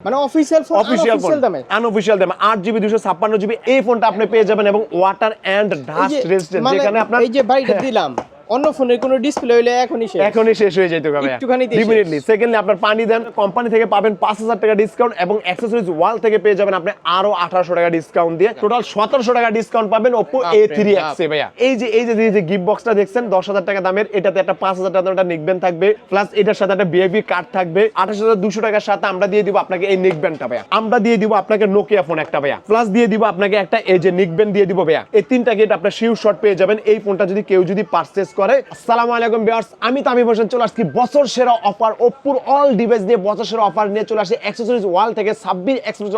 মানে official phone official unofficial দামে GB GB এই ফোনটা আপনি পেয়ে যাবেন এবং ওয়াটার এন্ড ডাস্ট রেজিস্ট্যান্ট যেখানে আপনার এই যে বাড়িটা দিলাম অন্য ফোনের কোনো ডিসপ্লে হইলে এখনই শেষ। এখনই শেষ হয়ে যেতে একটুখানি সেকেন্ডলি আপনার পানি দেন কোম্পানি থেকে পাবেন পাঁচ হাজার টাকা ডিসকাউন্ট এবং অ্যাক্সেসরিজ ওয়াল থেকে পেয়ে যাবেন আপনি আরও আঠারোশো টাকা ডিসকাউন্ট দিয়ে। টোটাল সতেরোশো টাকা ডিসকাউন্ট পাবেন ওপো বাপরে এ ভাইয়া। এই যে এই যে এই যে গিফট বক্সটা দেখছেন দশ হাজার টাকা দামের এটাতে একটা পাঁচ হাজার টাকা দামের থাকবে প্লাস এটার সাথে একটা বিআইপি কার্ড থাকবে আঠাশ হাজার দুশো টাকার সাথে আমরা দিয়ে দিব আপনাকে এই নিকবেনটা ভাইয়া। আমরা দিয়ে দিব আপনাকে নোকিয়া ফোন একটা ভাইয়া। প্লাস দিয়ে দিব আপনাকে একটা এই যে দিয়ে দিব ভাইয়া। এই তিনটা গেট আপনার শিউ শট পেয়ে যাবেন। এই ফোনটা যদি কেউ যদি পারচেস করে। আসসালামু আলাইকুম ভিউয়ার্স আমি তামিম হোসেন চলে আসছি বছর সেরা অফার ওপ্পোর অল ডিভাইস দিয়ে বছর সেরা অফার নিয়ে চলে আসছি অ্যাক্সেসরিজ ওয়াল থেকে সাব্বির অ্যাক্সেসরিজ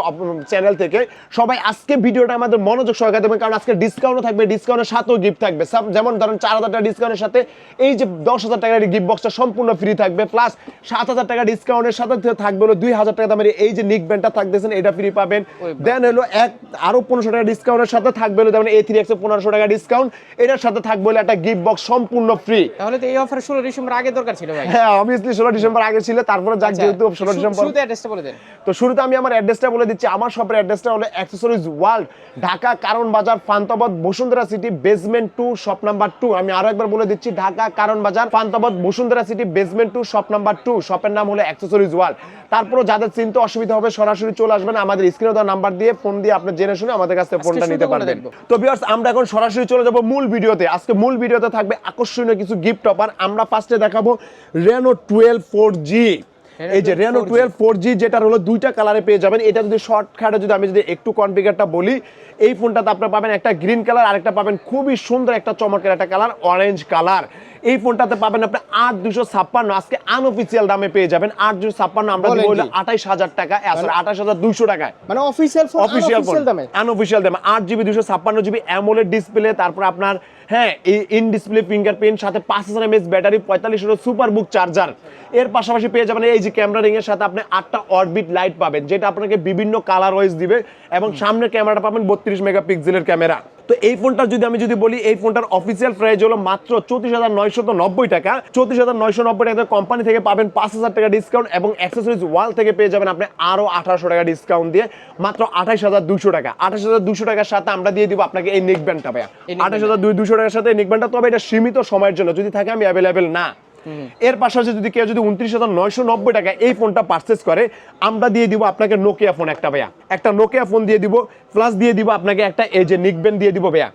চ্যানেল থেকে। সবাই আজকে ভিডিওটা আমাদের মনোযোগ সহকারে দেবেন কারণ আজকে ডিসকাউন্টও থাকবে ডিসকাউন্টের সাথেও গিফট থাকবে। যেমন ধরেন চার হাজার টাকা ডিসকাউন্টের সাথে এই যে দশ হাজার টাকার গিফট বক্সটা সম্পূর্ণ ফ্রি থাকবে প্লাস সাত হাজার টাকা ডিসকাউন্টের সাথে থাকবে হলো দুই হাজার টাকা দামের এই যে নিক ব্যান্ডটা থাকতেছেন এটা ফ্রি পাবেন। দেন হলো এক আরও পনেরোশো টাকা ডিসকাউন্টের সাথে থাকবে হলো যেমন এই থ্রি এক্সে পনেরোশো টাকা ডিসকাউন্ট এটার সাথে থাকবে হলো একটা গিফট বক্স সম্পূর্ণ ফ্রি তাহলে তো এই অফার ষোলো ডিসেম্বর আগে দরকার ছিল ভাই। হ্যাঁ অবভিয়াসলি ষোলো ডিসেম্বর আগে ছিল তারপরে যাক আচ্ছা, যেহেতু ষোলো শু- ডিসেম্বর শুরুতে অ্যাড্রেসটা বলে দেন। তো শুরুতে আমি আমার অ্যাড্রেসটা বলে দিচ্ছি। আমার শপের অ্যাড্রেসটা হলো অ্যাক্সেসরিজ ওয়ার্ল্ড ঢাকা কারণ Bazar ফান্তাবাদ Bashundhara city basement two shop number two আমি আরও একবার বলে দিচ্ছি ঢাকা কারণ Bazar ফান্তাবাদ Bashundhara city basement two shop number two শপের নাম হলো অ্যাক্সেসরিজ ওয়ার্ল্ড তারপরও যাদের চিনতে অসুবিধা হবে সরাসরি চলে আসবেন। আমাদের স্ক্রিনে দেওয়া নাম্বার দিয়ে ফোন দিয়ে আপনি জেনে শুনে আমাদের কাছ থেকে ফোনটা নিতে পারবেন। তো ভিউয়ার্স আমরা এখন সরাসরি চলে যাব মূল ভিডিওতে। আজকে মূল ভিডিওতে থাকবে আকর্ষণীয় কিছু গিফট অফার আমরা ফার্স্টে দেখাবো রেনো টুয়েলভ ফোর জি এই যে রেনো টুয়েলভ ফোর জি যেটা হলো দুইটা কালারে পেয়ে যাবেন। এটা যদি শর্টকাটে যদি আমি যদি একটু কনফিগারটা বলি এই ফোনটাতে আপনারা পাবেন একটা গ্রিন কালার আরেকটা পাবেন খুবই সুন্দর একটা চমৎকার একটা কালার অরেঞ্জ কালার এই ফোনটাতে পাবেন আপনি আট দুশো ছাপ্পান্ন। আজকে আনঅফিসিয়াল দামে পেয়ে যাবেন। আট দুশো ছাপ্পান্ন আমরা দিব হলো আঠাইশ হাজার টাকা। আসলে আঠাশ হাজার দুইশো টাকায়। মানে অফিসিয়াল অফিসিয়াল ফোন দামে? আনঅফিসিয়াল দামে। আট জিবি দুশো ছাপ্পান্ন জিবি অ্যামোলেড ডিসপ্লে তারপর আপনার হ্যাঁ এই ইন ডিসপ্লে ফিঙ্গারপ্রিন্ট সাথে পাঁচ হাজার এমএস ব্যাটারি পঁয়তাল্লিশ সুপার বুক চার্জার এর পাশাপাশি পেয়ে যাবেন এই যে ক্যামেরা রিং এর সাথে আপনি আটটা অরবিট লাইট পাবেন যেটা আপনাকে বিভিন্ন কালার ওয়াইজ দিবে এবং সামনের ক্যামেরাটা পাবেন বত্রিশ মেগাপিক্সেলের ক্যামেরা তো এই ফোনটার যদি আমি যদি বলি এই ফোনটার অফিসিয়াল প্রাইস হলো মাত্র চৌত্রিশ হাজার নয়শো নব্বই টাকা। চৌত্রিশ হাজার নয়শো নব্বই টাকা কোম্পানি থেকে পাবেন পাঁচ হাজার টাকা ডিসকাউন্ট এবং অ্যাক্সেসরিজ ওয়াল থেকে পেয়ে যাবেন আপনি আরও আঠারোশো টাকা ডিসকাউন্ট দিয়ে মাত্র আঠাইশ হাজার দুশো টাকা। আঠাশ হাজার দুশো টাকার সাথে আমরা দিয়ে দিব আপনাকে এই নিক ব্যান্ডটা ভাইয়া। আঠাশ হাজার দুশো টাকার সাথে এই নিক ব্যান্ডটা তবে এটা সীমিত সময়ের জন্য। যদি থাকে আমি অ্যাভেলেবেল না। এর পাশাপাশি যদি কেউ যদি উনত্রিশ হাজার নয়শো নব্বই টাকা এই ফোনটা পারচেস করে আমরা দিয়ে দিব আপনাকে নোকিয়া ফোন একটা ভাইয়া। একটা নোকিয়া ফোন দিয়ে দিব প্লাস দিয়ে দিব আপনাকে একটা এই যে নিকবেন দিয়ে দিব ভাইয়া।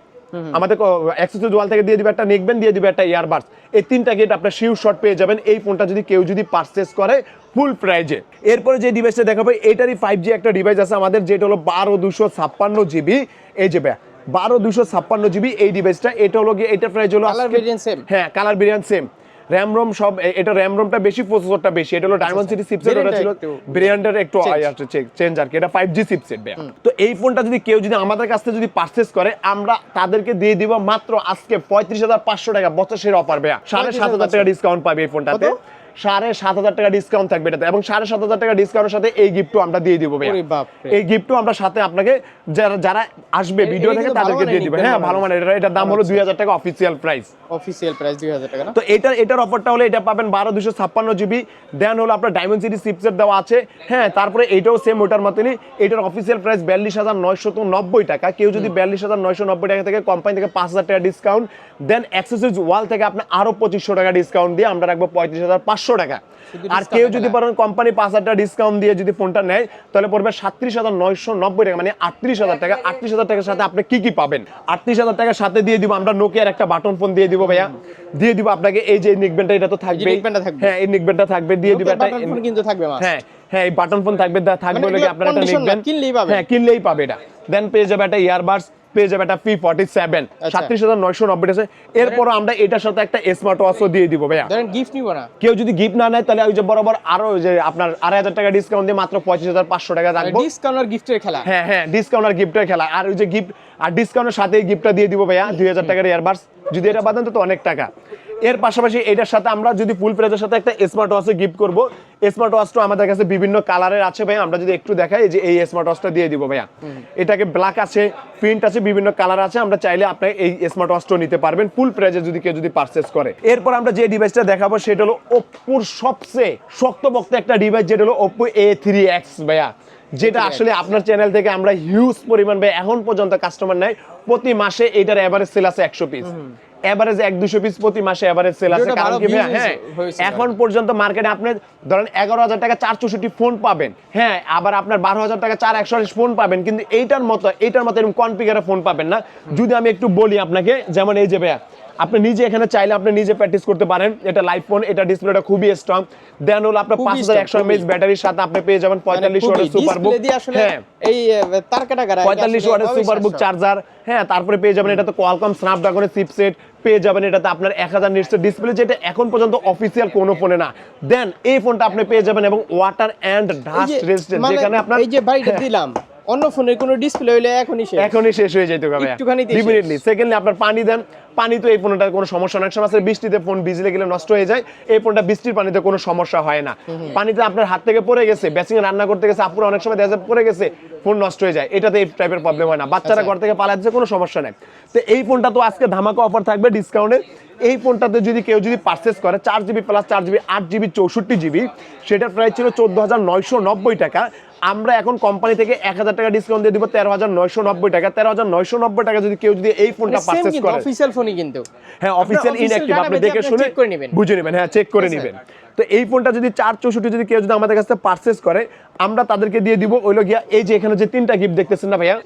আমাদের অ্যাক্সেসরিজ ওয়াল থেকে দিয়ে দিবে একটা নেকবেন দিয়ে দিবে একটা ইয়ারবাডস এই তিনটা গেট আপনার শিউ শট পেয়ে যাবেন। এই ফোনটা যদি কেউ যদি পারচেস করে ফুল প্রাইজে এরপরে যে ডিভাইসটা দেখাবো এটারই ফাইভ জি একটা ডিভাইস আছে আমাদের যেটা হলো বারো দুশো ছাপ্পান্ন জিবি। এই যে ভাইয়া বারো দুশো ছাপ্পান্ন জিবি এই ডিভাইসটা এটা হলো গিয়ে এটার প্রাইস হলো হ্যাঁ colour variant same RAM ROM সব এটা র্যাম রোমটা বেশি প্রসেসরটা বেশি। এটা হলো ডায়মন্ড সিটি চিপসেট ওটা ছিল ব্রিয়ান্ডার একটু আই একটু চেক চেঞ্জ আর কি। এটা 5G চিপসেট ভাইয়া। তো এই ফোনটা যদি কেউ যদি আমাদের কাছ থেকে যদি পারচেজ করে আমরা তাদেরকে দিয়ে দিব মাত্র আজকে 35500 টাকা বছরের অফার ভাইয়া। 7500 টাকা ডিসকাউন্ট পাবে এই ফোনটাতে? সাড়ে সাত হাজার টাকা ডিসকাউন্ট থাকবে এটাতে। এবং সাড়ে সাত হাজার টাকা ডিসকাউন্টের সাথে এই গিফটও আমরা দিয়ে দিব। এই গিফটও আমরা সাথে আপনাকে যারা যারা আসবে ভিডিও থেকে তাদেরকে দিয়ে দিবে। হ্যাঁ ভালো মানে এটার দাম হলো দুই হাজার টাকা অফিসিয়াল প্রাইস অফিসিয়াল প্রাইস 2000 টাকা তো এটার এটার অফারটা হলো এটা পাবেন বারো দুশো ছাপ্পান্ন জিবি দেন হলো আপনার ডায়মন্ড সিটি চিপসেট দেওয়া আছে। হ্যাঁ তারপরে এটাও সেম ওটার মতনই। এটার অফিসিয়াল প্রাইস বিয়াল্লিশ হাজার নয়শো নব্বই টাকা। কেউ যদি বিয়াল্লিশ হাজার নয়শো নব্বই টাকা থেকে কোম্পানি থেকে পাঁচ হাজার টাকা ডিসকাউন্ট দেন অ্যাক্সেসরিজ ওয়াল থেকে আপনি আরও পঁচিশশো টাকা ডিসকাউন্ট দিয়ে আমরা রাখব পঁয়ত্রিশ হাজার পাঁচশো টাকা। আর কেউ যদি। পারেন কোম্পানি পাঁচ হাজার টাকা ডিসকাউন্ট দিয়ে যদি ফোনটা নেয় তাহলে পড়বে সাতত্রিশ হাজার নয়শো নব্বই টাকা মানে আটত্রিশ হাজার টাকা। আটত্রিশ হাজার টাকার সাথে আপনি কি কি পাবেন? আটত্রিশ হাজার টাকার সাথে দিয়ে দিব আমরা নোকিয়ার একটা বাটন ফোন দিয়ে দিব ভাইয়া। দিয়ে দিব আপনাকে এই যে নিকবেনটা এটা তো থাকবে। হ্যাঁ এই নিকবেনটা থাকবে। দিয়ে দিব একটা কিন্তু থাকবে হ্যাঁ হ্যাঁ এই বাটন ফোন থাকবে থাকবে মানে আপনার একটা নিকবেন কিনলেই পাবে। হ্যাঁ কিনলেই পাবে এটা। দেন পেয়ে যাবে একটা ইয়ারবাডস পেয়ে যাবে একটা পি ফর্টি সেভেন। সাতত্রিশ হাজার নয়শো নব্বই আছে। এরপর আমরা এটার সাথে একটা স্মার্ট ওয়াচও দিয়ে দিব ভাইয়া। গিফট নিব না। কেউ যদি গিফট না নেয় তাহলে ওই যে বরাবর আরও যে আপনার আড়াই হাজার টাকা ডিসকাউন্ট দিয়ে মাত্র পঁচিশ হাজার পাঁচশো টাকা রাখব। ডিসকাউন্ট আর গিফটের খেলা। হ্যাঁ হ্যাঁ ডিসকাউন্ট আর গিফটের খেলা। আর ওই যে গিফট আর ডিসকাউন্টের সাথে গিফটটা দিয়ে দিব ভাইয়া দুই হাজার টাকার ইয়ারবাডস যদি এটা বাদেন তো অনেক টাকা। এর পাশাপাশি এটার সাথে আমরা যদি ফুল প্রাইজের সাথে একটা স্মার্ট ওয়াচ গিফট করব। স্মার্ট ওয়াচটা আমাদের কাছে বিভিন্ন কালারের আছে ভাই আমরা যদি একটু দেখাই যে এই স্মার্ট ওয়াচটা দিয়ে দিব ভাইয়া। এটাকে ব্ল্যাক আছে প্রিন্ট আছে বিভিন্ন কালার আছে আমরা চাইলে আপনি এই স্মার্ট ওয়াচটা নিতে পারবেন ফুল প্রাইজে যদি কেউ যদি পারচেস করে। এরপর আমরা যে ডিভাইসটা দেখাবো সেটা হলো ওপ্পোর সবচেয়ে শক্তপোক্ত একটা ডিভাইস যেটা হলো ওপ্পো এ থ্রি এক্স ভাইয়া। যেটা আসলে আপনার চ্যানেল থেকে আমরা হিউজ পরিমাণ ভাই এখন পর্যন্ত কাস্টমার নাই প্রতি মাসে এটার এভারেজ সেল আছে একশো পিস এভারেজ এক দুশো পিস প্রতি মাসে এভারেজ সেল আছে। কারণ কি হ্যাঁ এখন পর্যন্ত মার্কেটে আপনি ধরেন এগারো হাজার টাকা চার চৌষট্টি ফোন পাবেন। হ্যাঁ আবার আপনার বারো হাজার টাকা চার একশো ফোন পাবেন কিন্তু এইটার মতো এইটার মতো এরকম কনফিগারে ফোন পাবেন না। যদি আমি একটু বলি আপনাকে যেমন এই যে ভাইয়া আপনি নিজে এখানে চাইলে আপনি নিজে প্র্যাকটিস করতে পারেন। এটা লাইভ ফোন এটা ডিসপ্লেটা খুবই স্ট্রং দেন হলো আপনার পাঁচ হাজার একশো এমএএচ ব্যাটারির সাথে আপনি পেয়ে যাবেন পঁয়তাল্লিশ মানে ওয়াটের সুপার বুক হ্যাঁ। এই তার কাটা পঁয়তাল্লিশ ওয়াটের সুপার বুক চার্জার হ্যাঁ তারপরে পেয়ে যাবেন এটাতে কোয়ালকম স্ন্যাপড্রাগনের চিপসেট পেয়ে যাবেন এটাতে আপনার এক হাজার নিটসের ডিসপ্লে যেটা এখন পর্যন্ত অফিসিয়াল কোনো ফোনে না। দেন এই ফোনটা আপনি পেয়ে যাবেন এবং ওয়াটার অ্যান্ড ডাস্ট রেজিস্ট্যান্ট যেখানে আপনার এই যে বাড়িটা হ্যাঁ, দিলাম। অন্য ফোনের কোনো ডিসপ্লে হইলে এখনই শেষ। এখনই শেষ হয়ে যেতে শেষ। সেকেন্ডলি আপনার পানি দেন। পানি তো এই ফোনটার কোনো সমস্যা অনেক সময় আছে বৃষ্টিতে ফোন ভিজলে গেলে নষ্ট হয়ে যায়। এই ফোনটা বৃষ্টির পানিতে কোনো সমস্যা হয় না। পানিতে আপনার হাত থেকে পড়ে গেছে বেসিং রান্না করতে গেছে আপুরা অনেক সময় দেখা পড়ে গেছে ফোন নষ্ট হয়ে যায়। এটাতে এই টাইপের প্রবলেম হয় না। বাচ্চারা আচ্ছা। ঘর থেকে পালাচ্ছে কোনো সমস্যা নেই। তো এই ফোনটা তো আজকে ধামাকা অফার থাকবে ডিসকাউন্টে এই ফোনটাতে যদি কেউ যদি পারচেস করে চার জিবি প্লাস চার জিবি আট জিবি চৌষট্টি জিবি সেটার প্রাইস ছিল চোদ্দ হাজার নয়শো নব্বই টাকা। আমরা এখন কোম্পানি থেকে এক হাজার টাকা ডিসকাউন্ট দিয়ে দিব তেরো হাজার নয়শো নব্বই টাকা। তেরো হাজার নয়শো নব্বই টাকা যদি কেউ যদি এই ফোনটা পারচেস করে। অফিসিয়াল ফোনই কিন্তু। হ্যাঁ অফিসিয়াল ইনঅ্যাক্টিভ আপনি দেখে শুনে check করে নেবেন। বুঝে নেবেন হ্যাঁ চেক করে। নেবেন। তো এই ফোনটা যদি চার চৌষট্টি যদি কেউ যদি আমাদের কাছে পারচেস করে আমরা তাদেরকে দিয়ে দিব ওইলো গিয়া এই যে এখানে যে তিনটা গিফট দেখতেছেন না ভাইয়া?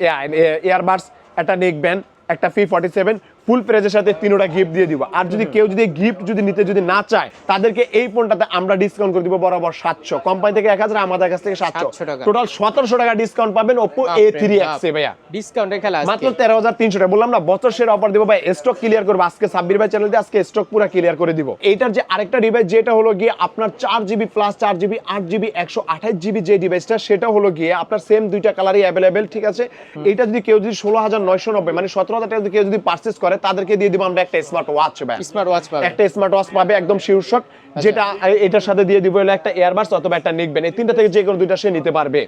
এয়ারবাডস একটা নেক ব্যান্ড একটা ফি ফর্টি সেভেন ফুল প্রাইজের সাথে তিনোটা গিফট দিয়ে দিব। আর যদি কেউ যদি গিফট যদি নিতে যদি না চায় তাদেরকে এই ফোনটাতে আমরা ডিসকাউন্ট করে দিব বরাবর সাতশো। কোম্পানি থেকে এক হাজার আমাদের কাছ থেকে সাতশো। টোটাল সতেরোশো টাকা ডিসকাউন্ট পাবেন ওপো এ থ্রি এক্স এ ভাইয়া। ডিসকাউন্টের খেলা মাত্র তেরো হাজার তিনশো টাকা। বললাম না বছর সেরা অফার দিব ভাই স্টক ক্লিয়ার করব। আজকে সাব্বির ভাই চ্যানেল দিয়ে আজকে স্টক পুরো ক্লিয়ার করে দিব। এইটার যে আরেকটা ডিভাইস যেটা হলো গিয়ে আপনার চার জিবি প্লাস চার জিবি আট জিবি একশো আঠাশ জিবি যে ডিভাইসটা সেটা হলো গিয়ে আপনার সেম দুইটা কালারই অ্যাভেলেবেল ঠিক আছে? এটা যদি কেউ যদি ষোলো হাজার নয়শো নব্বই মানে সতেরো হাজার টাকা যদি কেউ যদি পার্চেস করে তাদেরকে দিয়ে দিব আমরা একটা স্মার্ট ওয়াচ ভাই স্মার্ট ওয়াচ পাবে। একটা স্মার্ট ওয়াচ পাবে একদম শিওর শট যেটা এটার সাথে দিয়ে দিব হলো একটা এয়ারবাডস অথবা একটা নিকবেন এই তিনটা থেকে যে কোনো দুইটা সে নিতে পারবে।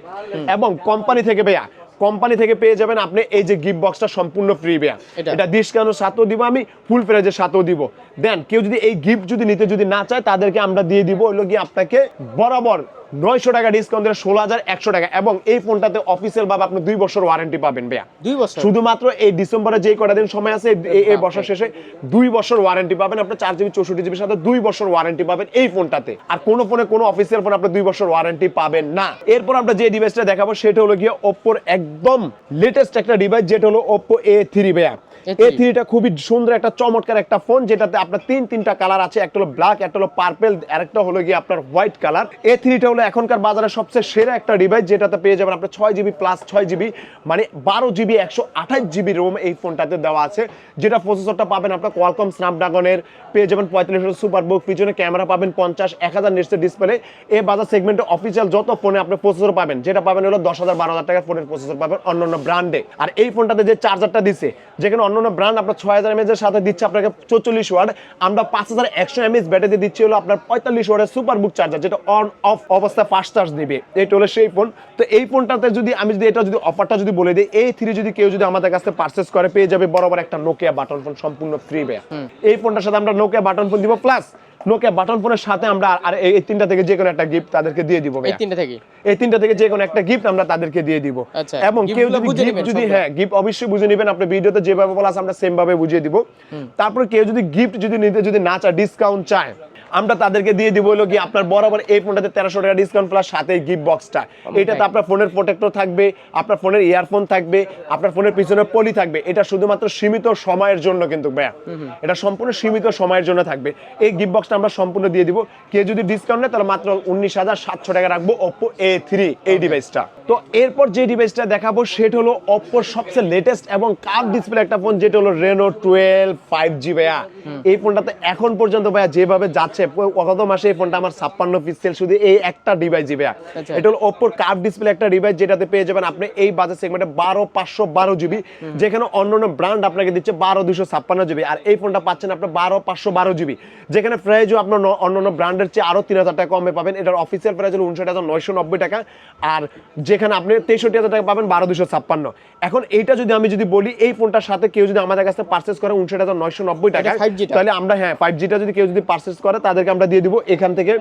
এবং কোম্পানি থেকে ভাইয়া কোম্পানি থেকে পেয়ে যাবেন আপনি এই যে গিফট বক্সটা সম্পূর্ণ ফ্রি ভাইয়া। এটা। ডিসকাউন্টের সাথেও দিব আমি ফুল প্রাইজের সাথেও দিব। দেন কেউ যদি এই গিফট যদি নিতে যদি না চায় তাদেরকে আমরা দিয়ে দিব ওইলো গিয়ে আপনাকে বরাবর নয়শো টাকা ডিসকাউন্ট দিয়ে ষোলো হাজার একশো টাকা। এবং এই ফোনটাতে অফিসিয়াল ভাবে আপনি দুই বছর ওয়ারেন্টি পাবেন ভাইয়া। দুই বছর? শুধুমাত্র এই ডিসেম্বরে যে কটা দিন সময় আছে এই- বছর শেষে দুই বছর ওয়ারেন্টি পাবেন। আপনি চার জিবি চৌষট্টি জিবির সাথে দুই বছর ওয়ারেন্টি পাবেন এই ফোনটাতে। আর কোনো ফোনে কোনো অফিসিয়াল ফোন আপনি দুই বছর ওয়ারেন্টি পাবেন না। এরপর আমরা যে ডিভাইসটা দেখাবো সেটা হলো গিয়ে ওপ্পোর একদম লেটেস্ট একটা ডিভাইস যেটা হলো ওপ্পো এ থ্রি ভাইয়া। A3 এ থ্রিটা খুবই সুন্দর একটা চমৎকার একটা ফোন যেটাতে আপনার তিন তিনটা কালার আছে একটা হলো ব্ল্যাক একটা হলো পার্পেল আরেকটা হলো গিয়ে আপনার হোয়াইট কালার এ থ্রিটা হলো এখনকার বাজারে সবচেয়ে সেরা একটা ডিভাইস যেটাতে পেয়ে যাবেন আপনার ছয় জিবি প্লাস ছয় জিবি মানে বারো জিবি একশো আঠাশ জিবি রোম এই ফোনটাতে দেওয়া আছে যেটা প্রসেসরটা পাবেন আপনার কোয়ালকম স্ন্যাপড্রাগনের পেয়ে যাবেন পঁয়তাল্লিশ সুপার বুক পিছনে ক্যামেরা পাবেন পঞ্চাশ এক হাজার নিটসের ডিসপ্লে এই বাজার সেগমেন্টে অফিসিয়াল যত ফোনে আপনি প্রসেসর পাবেন যেটা পাবেন হলো দশ হাজার বারো হাজার টাকার ফোনের প্রসেসর পাবেন অন্যান্য ব্র্যান্ডে আর এই ফোনটাতে যে চার্জারটা দিছে যেখানে অন্যান্য ব্র্যান্ড আপনার ছয় হাজার এমএজের সাথে দিচ্ছে আপনাকে চৌচল্লিশ ওয়াট আমরা পাঁচ হাজার একশো এমএজ ব্যাটারি দিচ্ছি হলো আপনার পঁয়তাল্লিশ ওয়াটের সুপার বুক চার্জার যেটা অন অফ অবস্থায় ফাস্ট চার্জ দিবে। এটা হলো সেই ফোন তো এই ফোনটাতে যদি আমি যদি এটা যদি অফারটা যদি বলে দিই এই থ্রি যদি কেউ যদি আমাদের কাছে পার্চেস করে পেয়ে যাবে বরাবর একটা নোকিয়া বাটন ফোন সম্পূর্ণ ফ্রি বে এই ফোনটার সাথে আমরা নোকিয়া বাটন ফোন দিব প্লাস নোকিয়া বাটন ফোনের সাথে আমরা আর এই তিনটা থেকে যে কোনো একটা গিফট তাদেরকে দিয়ে দিব এই তিনটা থেকে? এই তিনটা থেকে যে কোনো একটা গিফট আমরা তাদেরকে দিয়ে দিব। আচ্ছা, এবং কেউ যদি বুঝে গিফট যদি হ্যাঁ গিফট অবশ্যই বুঝে নেবেন। আপনি ভিডিওতে যেভাবে বলা আছে আমরা সেম ভাবে বুঝিয়ে দিব। তারপর কেউ যদি গিফট যদি নিতে যদি না চায় ডিসকাউন্ট চায় আমরা তাদেরকে দিয়ে দিব হলো কি আপনার বরাবর এই ফোনটাতে তেরোশো টাকা ডিসকাউন্ট প্লাস সাথে গিফট বক্সটা এটাতে আপনার ফোনের প্রোটেক্টর থাকবে আপনার ফোনের ইয়ারফোন থাকবে আপনার ফোনের পিছনে পলি থাকবে। এটা শুধুমাত্র সীমিত সময়ের জন্য কিন্তু ভাইয়া। এটা সম্পূর্ণ সীমিত সময়ের জন্য থাকবে। এই গিফট বক্সটা আমরা সম্পূর্ণ দিয়ে দিব। কেউ যদি ডিসকাউন্ট নেয় তাহলে মাত্র উনিশ হাজার সাতশো টাকা রাখব ওপো এ থ্রি এই ডিভাইসটা তো এরপর যে ডিভাইসটা দেখাবো সেটা হলো ওপ্পোর সবচেয়ে লেটেস্ট এবং কার ডিসপ্লে একটা ফোন যেটা হলো রেনো টুয়েলভ ফাইভ জি ভাইয়া। এই ফোনটাতে এখন পর্যন্ত ভাইয়া যেভাবে যাচ্ছে মাসে গত মাসে এই ফোনটা আমার ছাপ্পান্ন পিস সেল শুধু এই একটা ডিভাইস জিবে আচ্ছা। এটা হলো ওপোর কার্ভ ডিসপ্লে একটা ডিভাইস যেটাতে পেয়ে যাবেন আপনি এই বাজেট সেগমেন্টে বারো পাঁচশো বারো জিবি যেখানে অন্য অন্য ব্র্যান্ড আপনাকে দিচ্ছে বারো দুশো ছাপ্পান্ন জিবি আর এই ফোনটা পাচ্ছেন আপনি বারো পাঁচশো বারো জিবি যেখানে প্রাইজও আপনার অন্য অন্য ব্র্যান্ডের চেয়ে আরও তিন হাজার টাকা কমে পাবেন। এটার অফিসিয়াল প্রাইস হলো উনষাট হাজার নয়শো নব্বই টাকা। আর যেখানে আপনি তেষট্টি হাজার টাকা পাবেন বারো দুশো ছাপ্পান্ন। এখন এইটা যদি আমি যদি বলি এই ফোনটার সাথে কেউ যদি আমাদের কাছে পার্চেস করে উনষাট হাজার নয়শো নব্বই টাকা 5G টা। তাহলে আমরা হ্যাঁ ফাইভ জিটা যদি কেউ যদি পার্চেস করে তাদেরকে আমরা দিয়ে দিব এখান থেকে।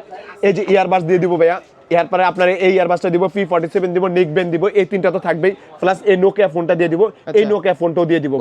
এই যে ইয়ারবাস দিয়ে দিব ভাইয়া। এরপরে আপনার এই ইয়ারবাসটা দিব পি ফর্টি সেভেন দিব নিক বেন দিব এই তিনটা তো থাকবেই। প্লাস এই নোকিয়া ফোনটা দিয়ে দিব এই নোকিয়া ফোনটাও দিয়ে দিব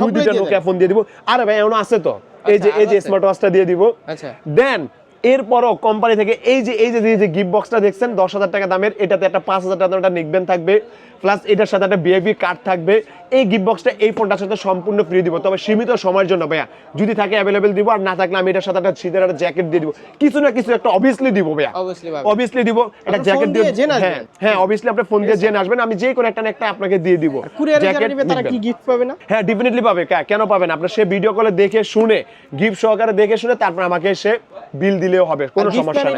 দুই দুইটা নোকিয়া ফোন দিয়ে দিব। আরে ভাই এমন আছে তো? এই যে আচ্ছা, এই যে স্মার্ট ওয়াচটা দিয়ে দিব। আচ্ছা। দেন এরপরও কোম্পানি থেকে এই যে এই যে এই যে গিফট বক্সটা দেখছেন দশ হাজার টাকা দামের এটাতে একটা পাঁচ হাজার টাকা দামের একটা নিকবেন থাকবে। প্লাস এটার সাথে একটা বিএভি কার্ড থাকবে। এই গিফট বক্সটা এই ফোনটার সাথে সম্পূর্ণ ফ্রি দিব। তবে সীমিত সময়ের জন্য ভাইয়া যদি থাকে অ্যাভেলেবেল দিব আর না থাকলে আমি এটার সাথে একটা শীতের একটা জ্যাকেট দিয়ে দিব। কিছু না কিছু একটা অবভিয়াসলি দিব ভাইয়া। অবভিয়াসলি দিব একটা জ্যাকেট দিয়ে হ্যাঁ। হ্যাঁ অবভিয়াসলি আপনি ফোন দিয়ে জেনে আসবেন। আমি যে কোনো একটা একটা আপনাকে দিয়ে দিব। জ্যাকেট তারা কি গিফট পাবে না? হ্যাঁ ডেফিনেটলি পাবে। কেন পাবেন আপনার সে ভিডিও কলে দেখে শুনে গিফট সহকারে দেখে শুনে তারপর আমাকে সে বিল দিলেও হবে। কোনো সমস্যা নাই?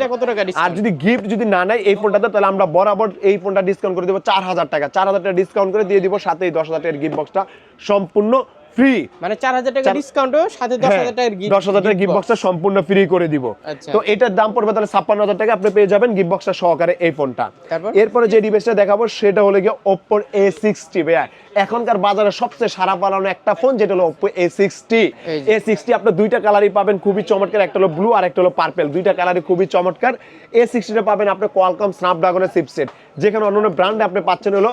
আর যদি গিফট যদি না নেয় এই ফোনটাতে তাহলে আমরা বরাবর এই ফোনটা ডিসকাউন্ট করে দেবো চার হাজার টাকা। চার হাজার টাকা ডিসকাউন্ট করে দিয়ে দিব সাথে এই দশ হাজার টাকার গিফট বক্সটা সম্পূর্ণ ফ্রি মানে চার হাজার টাকা ডিসকাউন্টও সাথে দশ হাজার টাকার gift- দশ হাজার টাকা গিফট বক্সটা সম্পূর্ণ ফ্রি করে দিব। আচ্ছা। তো এটার দাম পড়বে তাহলে ছাপ্পান্ন হাজার টাকা আপনি পেয়ে যাবেন গিফট বক্সটা সহকারে এই ফোনটা এরপরে যে ডিভাইসটা দেখাবো সেটা হলো গিয়ে ওপ্পোর এ সিক্সটি এখনকার বাজারে সবচেয়ে সারা পালানো একটা ফোন যেটা হলো Oppo A sixty A sixty আপনার দুইটা কালারই পাবেন খুবই চমৎকার। একটা হলো ব্লু আর একটা হলো পার্পেল দুইটা কালারই খুবই চমৎকার। এ সিক্সটিটা পাবেন আপনি কোয়ালকম স্ন্যাপড্রাগনের চিপসেট যেখানে অন্যান্য ব্র্যান্ডে আপনি পাচ্ছেন হলো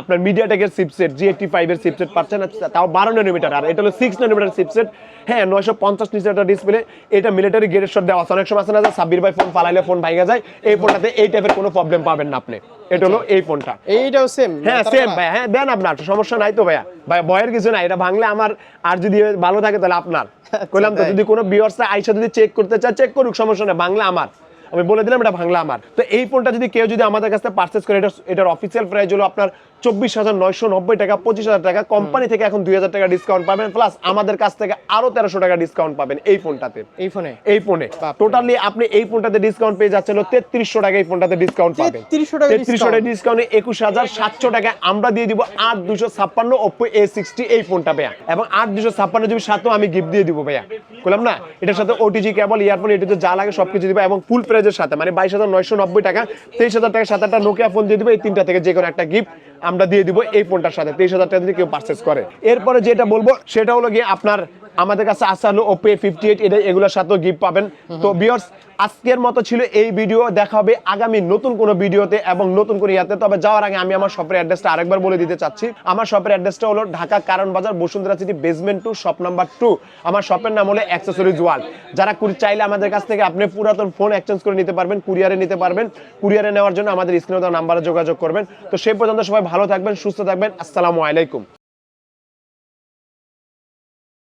আপনার মিডিয়াটেকের চিপসেট জি এইটটি ফাইভের চিপসেট পাচ্ছেন তাও বারো নানোমিটার আর এটা হলো সিক্স নানোমিটার চিপসেট হ্যাঁ নয়শো পঞ্চাশ নিচে একটা ডিসপ্লে এটা মিলিটারি গেটের শট দেওয়া আছে। অনেক সময় আছে না সাব্বির ভাই ফোন ফালাইলে ফোন ভাইগা যায় এই ফোনটাতে এই টাইপের কোনো প্রবলেম পাবেন না আপনি। এটা হলো এই ফোনটা এইটাও সেম হ্যাঁ সেম ভাই হ্যাঁ দেন আপনার সমস্যা নাই তো ভাইয়া। ভাই ভয়ের কিছু নাই এটা ভাঙলে আমার আর যদি ভালো থাকে তাহলে আপনার। কইলাম তো যদি কোনো বিয়ার্সরা আইসা যদি চেক করতে চায় চেক করুক সমস্যা নেই বাংলা আমার। আমি বলে দিলাম এটা বাংলা আমার। তো এই ফোনটা যদি কেউ যদি আমাদের কাছে পারচেস করে এটা এটার অফিসিয়াল প্রাইস হলো আপনার চব্বিশ হাজার নয়শো নব্বই টাকা পঁচিশ হাজার টাকা। কোম্পানি থেকে এখন দুই হাজার টাকা ডিসকাউন্ট পাবেন প্লাস আমাদের কাছ থেকে আরও তেরোশো টাকা ডিসকাউন্ট পাবেন এই ফোনটাতে। এই ফোনে? এই ফোনে। টোটালি আপনি এই ফোনটাতে ডিসকাউন্ট পেয়ে যাচ্ছেন তেত্রিশশো টাকা এই ফোনটাতে ডিসকাউন্ট পাবেন। 3300 টাকা তেত্রিশশো টাকা ডিসকাউন্টে একুশ হাজার সাতশো টাকা আমরা দিয়ে দিব আট দুশো ছাপ্পান্ন ওপো এ সিক্সটি এই ফোনটা ভাইয়া। এবং আট দুশো ছাপ্পান্ন জিবি সাথেও আমি গিফট দিয়ে দিব ভাইয়া। বললাম না? এটার সাথে ওটিজি কেবল ইয়ারফোন এটিতে যা লাগে সবকিছু দিবে এবং ফুল প্রাইজের সাথে মানে বাইশ হাজার নয়শো নব্বই টাকা, তেইশ হাজার টাকা, সাত আটটা নোকিয়া ফোন দিয়ে দিবে, এই তিনটা থেকে যে কোনো একটা গিফট আমরা দিয়ে দিব এই ফোনটার সাথে। তেইশ হাজার টাকা যদি কেউ পারচেস করে। এরপরে যেটা বলব, সেটা হলো গিয়ে আপনার আমাদের কাছে আসা হলো ওপো ফিফটি এইট এটা এগুলোর সাথেও গিফট পাবেন। তো বিয়ার্স আজকের মতো ছিল এই ভিডিও দেখা হবে আগামী নতুন কোনো ভিডিওতে এবং নতুন করে ইয়াতে। তবে যাওয়ার আগে আমি আমার শপের অ্যাড্রেসটা আরেকবার বলে দিতে চাচ্ছি। আমার শপের অ্যাড্রেসটা হলো Dhaka Karwan Bazar Bashundhara city basement two shop number two আমার শপের নাম হলো অ্যাক্সেসরিজ ওয়ার্ল্ড যারা চাইলে আমাদের কাছ থেকে আপনি পুরাতন ফোন এক্সচেঞ্জ করে নিতে পারবেন কুরিয়ারে নিতে পারবেন। কুরিয়ারে নেওয়ার জন্য আমাদের স্ক্রিনে নাম্বারে যোগাযোগ করবেন। তো সেই পর্যন্ত সবাই ভালো থাকবেন, সুস্থ থাকবেন। আসসালামু আলাইকুম।